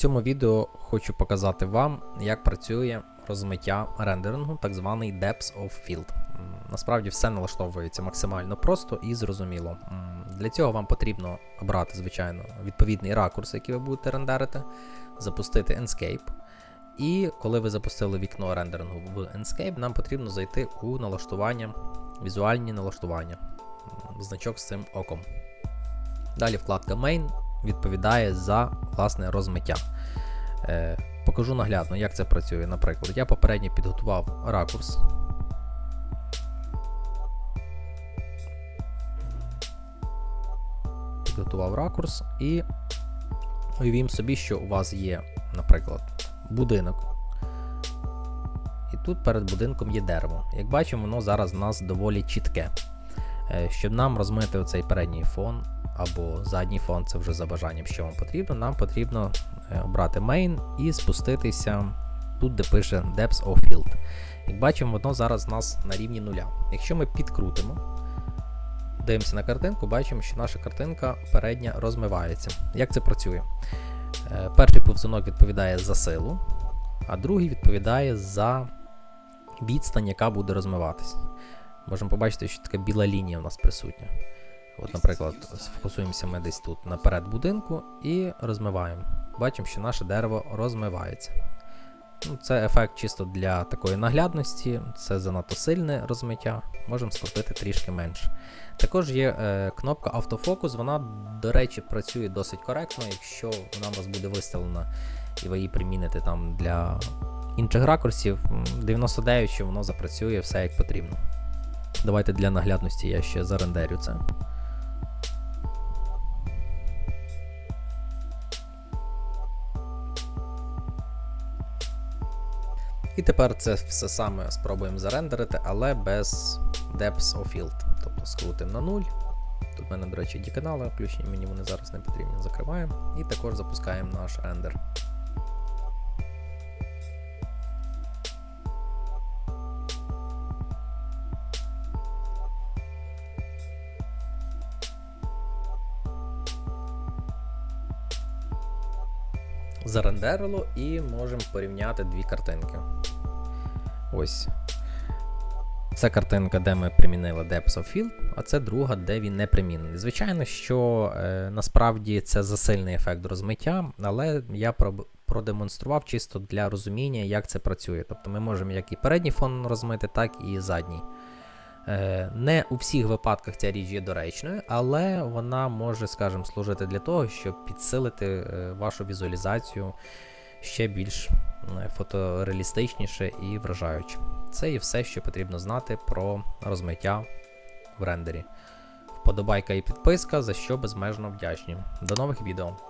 цьому відео хочу показати вам, як працює розмиття рендерингу, так званий Depth of Field. Насправді все налаштовується максимально просто і зрозуміло. Для цього вам потрібно обрати, звичайно, відповідний ракурс, який ви будете рендерити, запустити Enscape. І коли ви запустили вікно рендерингу в Enscape, нам потрібно зайти у налаштування, візуальні налаштування, значок з цим оком. Далі вкладка Main відповідає за власне розмиття. Е, покажу наглядно, як це працює. Наприклад, я попередньо підготував ракурс. Підготував ракурс і уявімо собі, що у вас є, наприклад, будинок. І тут перед будинком є дерево. Як бачимо, воно зараз у нас доволі чітке. Е, Щоб нам розмити оцей передній фон або задній фон, це вже за бажанням, що вам потрібно, нам потрібно е, обрати main і спуститися тут, де пише Depth of Field. Як бачимо, воно зараз у нас на рівні нуля. Якщо ми підкрутимо, дивимося на картинку, бачимо, що наша картинка передня розмивається. Як це працює? Е, Перший повзунок відповідає за силу, а другий відповідає за відстань, яка буде розмиватись. Можемо побачити, що така біла лінія у нас присутня. От, наприклад, сфокусуємося ми десь тут наперед будинку і розмиваємо. Бачимо, що наше дерево розмивається. Ну, Це ефект чисто для такої наглядності, це занадто сильне розмиття, можемо скрутити трішки менше. Також є е, кнопка автофокус, вона, до речі, працює досить коректно, якщо вона у вас буде виставлена і ви її приміните там для інших ракурсів, 99, що воно запрацює все як потрібно. Давайте для наглядності я ще зарендерю це. І тепер це все саме спробуємо зарендерити, але без Depth of Field. Тобто скрутимо на 0. Тут в мене, до речі, ді канали включені, мені вони зараз не потрібні. Закриваємо. І також запускаємо наш рендер. Зарендерило і можемо порівняти дві картинки. Ось. Це картинка, де ми примінили Depth of Field, а це друга, де він не примінений. Звичайно, що е, насправді це засильний ефект розмиття, але я продемонстрував чисто для розуміння, як це працює. Тобто ми можемо як і передній фон розмити, так і задній. Е, Не у всіх випадках ця річ є доречною, але вона може, скажімо, служити для того, щоб підсилити е, вашу візуалізацію ще більш е, фотореалістичніше і вражаюче. Це і все, що потрібно знати про розмиття в рендері. Вподобайка і підписка, за що безмежно вдячні. До нових відео!